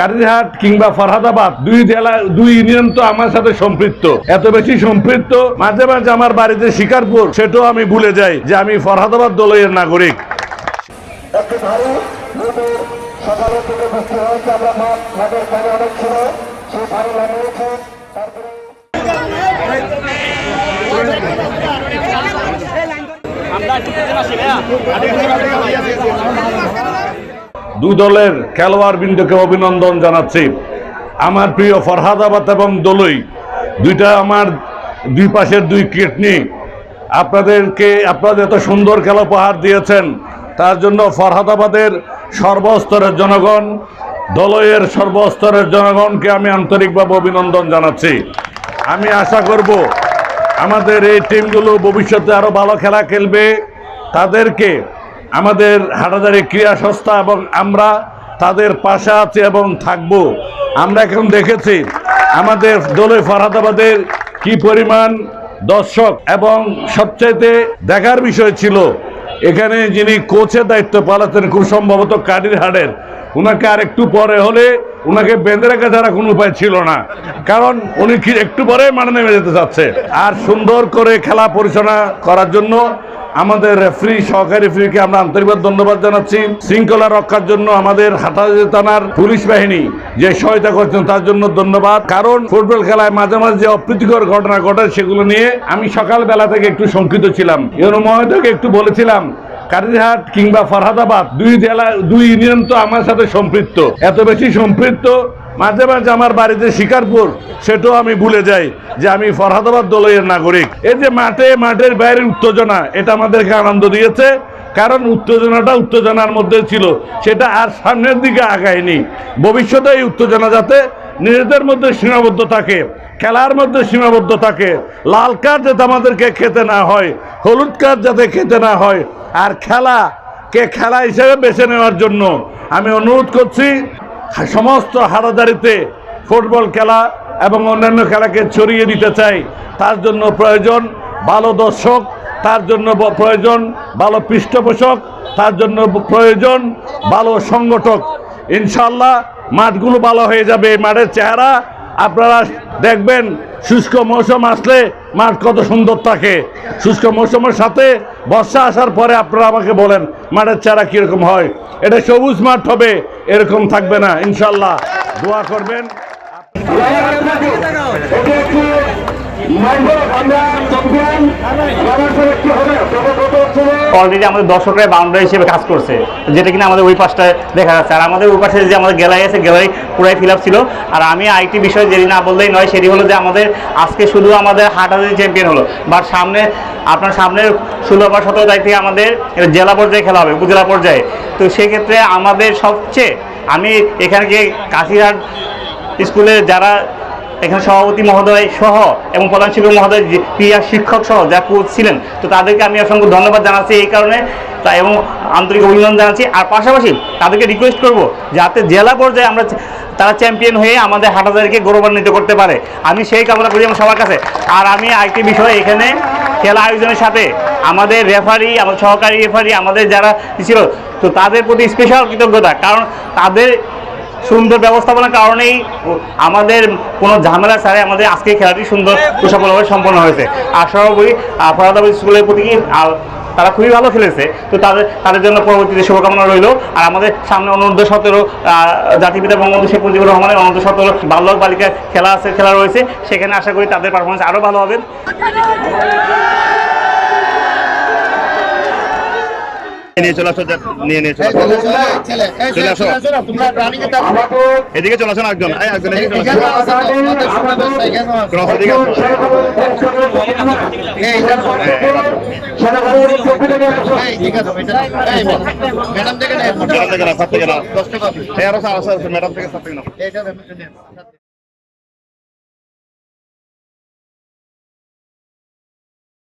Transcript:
কারিরহাট কিংবা ফরহাদাবাদ দুই জেলা দুই ইউনিয়ন তো আমার সাথে সম্পৃক্ত। এত বেশি সম্পৃক্ত মাঝে মাঝে আমার বাড়িতে শিকারপুর সেটাও আমি ভুলে যাই যে আমি ফরহাদাবাদ দলের নাগরিক। আমরা মাঠ মাঠের পানি অনেক ছিল সেই পানি লাগিয়েছে তারপরে দুই দলের খেলোয়াড় বৃন্দকে অভিনন্দন জানাচ্ছি। আমার প্রিয় ফরহাদাবাদ এবং দলই, দুইটা আমার দুই পাশের দুই কিডনি। আপনাদেরকে আপনাদের এত সুন্দর খেলা উপহার দিয়েছেন, তার জন্য ফরহাদাবাদের সর্বস্তরের জনগণ দলয়ের সর্বস্তরের জনগণকে আমি আন্তরিকভাবে অভিনন্দন জানাচ্ছি। আমি আশা করব, আমাদের এই টিমগুলো ভবিষ্যতে আরও ভালো খেলা খেলবে। তাদেরকে আমাদের হাটাদারি ক্রীড়া সংস্থা এবং আমরা তাদের পাশে আছি এবং থাকব। আমরা এখন দেখেছি আমাদের দলে ফরহাদাবাদের কি পরিমাণ দর্শক এবং সবচাইতে দেখার বিষয় ছিল, এখানে যিনি কোচের দায়িত্ব পালাতেন খুব সম্ভবত কাডির হাটের ওনাকে আর একটু পরে হলে ওনাকে বেঁধে রাখা ছাড়া কোনো উপায় ছিল না। কারণ উনি একটু পরে মানে নেমে যেতে চাচ্ছে। আর সুন্দর করে খেলা পরিচালনা করার জন্য আমাদের রেফারি সহকারী রেফারিকে আমরা আন্তরিকভাবে ধন্যবাদ জানাচ্ছি। শৃঙ্খলা রক্ষার জন্য আমাদের হাটাজারি থানার পুলিশ বাহিনী যে সহায়তা করছেন, তার জন্য ধন্যবাদ। কারণ ফুটবল খেলায় মাঝে মাঝে যে অপ্রীতিকর ঘটনা ঘটে, সেগুলো নিয়ে আমি সকালবেলা থেকে একটু শঙ্কিত ছিলাম। ইউনো মহোদয়কে একটু বলেছিলাম কারিহাট কিংবা ফরহাদাবাদ, দুই জেলা, দুই ইউনিয়ন তো আমার সাথে সম্পৃক্ত। এত বেশি সম্পৃক্ত মাঝে মাঝে আমার বাড়িতে শিকারপুর, সেটাও আমি ভুলে যাই যে আমি ফরহাদাবাদ দলের নাগরিক। এই যে মাঠে, মাঠের বাইরের উত্তেজনা, এটা আমাদেরকে আনন্দ দিয়েছে। কারণ উত্তেজনাটা উত্তেজনার মধ্যে ছিল, সেটা আর সামনের দিকে আগায়নি। ভবিষ্যতে এই উত্তেজনা যাতে নিজেদের মধ্যে সীমাবদ্ধ থাকে, খেলার মধ্যে সীমাবদ্ধ থাকে, লাল কার্ড যাতে আমাদেরকে খেতে না হয়, হলুদ কার্ড যাতে খেতে না হয়, আর খেলা, কে খেলা হিসেবে বেছে নেওয়ার জন্য আমি অনুরোধ করছি সমস্ত হারাদারিতে ফুটবল খেলা এবং অন্যান্য খেলাকে ছড়িয়ে দিতে চাই। তার জন্য প্রয়োজন ভালো দর্শক, তার জন্য প্রয়োজন ভালো পৃষ্ঠপোষক, তার জন্য প্রয়োজন ভালো সংগঠক। ইনশাল্লাহ মাঠগুলো ভালো হয়ে যাবে। মাঠের চেহারা আপনারা দেখবেন, শুষ্ক মৌসুম আসলে মাঠ কত সুন্দর থাকে। শুষ্ক মৌসুমের সাথে বর্ষা আসার পরে আপনারা আমাকে বলেন, মাঠের চারা কীরকম হয়? এটা সবুজ মাঠ হবে, এরকম থাকবে না, ইনশাল্লাহ। দোয়া করবেন। আমরা অলরেডি আমাদের দর্শকরা বাউন্ডারি হিসেবে কাজ করছে। যেটা কিনা আমাদের ওই পাশটায় দেখা যাচ্ছে। আর আমাদের ওই পাশে যে আমাদের গ্যালারি আছে গ্যালারি পুরাই ফিল ছিল। আর আমি আইটি বিষয়ে যেটি না বললেই নয়, সেটি হলো যে আমাদের আজকে শুধু আমাদের হাট হাটাহাটি চ্যাম্পিয়ন হলো। বাট সামনে, আপনার সামনের ষোলো বা সতেরো তারিখ থেকে আমাদের জেলা পর্যায়ে খেলা হবে, উপজেলা পর্যায়ে। তো সেক্ষেত্রে আমাদের সবচেয়ে, আমি এখানে গিয়ে কাশিরহাট স্কুলে যারা এখানে সভাপতি মহোদয় সহ এবং প্রধান শিক্ষক মহোদয় যে ক্রীড়া শিক্ষক সহ যা কোচ ছিলেন, তো তাদেরকে আমি অসংখ্য ধন্যবাদ জানাচ্ছি এই কারণে, তা এবং আন্তরিক অভিনন্দন জানাচ্ছি। আর পাশাপাশি তাদেরকে রিকোয়েস্ট করব যাতে জেলা পর্যায়ে আমরা তারা চ্যাম্পিয়ন হয়ে আমাদের হাটাদারিকে গৌরবান্বিত করতে পারে। আমি সেই কামনা করি আমার সবার কাছে। আর আমি আরেকটি বিষয় এখানে খেলা আয়োজনের সাথে আমাদের রেফারি আমাদের সহকারী রেফারি আমাদের যারা ছিল, তো তাদের প্রতি স্পেশাল কৃতজ্ঞতা। কারণ তাদের সুন্দর ব্যবস্থাপনার কারণেই আমাদের কোনো ঝামেলা ছাড়াই আমাদের আজকে খেলাটি সুন্দর ও সফলভাবে সম্পন্ন হয়েছে। সর্বোপরি আহ, ফরাদাবাদ স্কুলের প্রতি তারা খুবই ভালো খেলেছে। তো তাদের তাদের জন্য পরবর্তীতে শুভকামনা রইল। আর আমাদের সামনে অনূর্ধ্ব সতেরো জাতিপিতা বঙ্গবন্ধু শেখ মুজিবুর রহমানের অনূর্ধ্ব সতেরো বাল্যক বালিকা খেলা আছে খেলা রয়েছে। সেখানে আশা করি তাদের পারফরমেন্স আরও ভালো হবে। নিয়ে চলে আসো নিয়ে নিয়ে চলে আসো। চলে আসো এদিকে চলে আসো না একজন একজন এদিকে চলে আসো। ক্রস এদিকে ম্যাডাম থেকে ম্যাডাম থেকে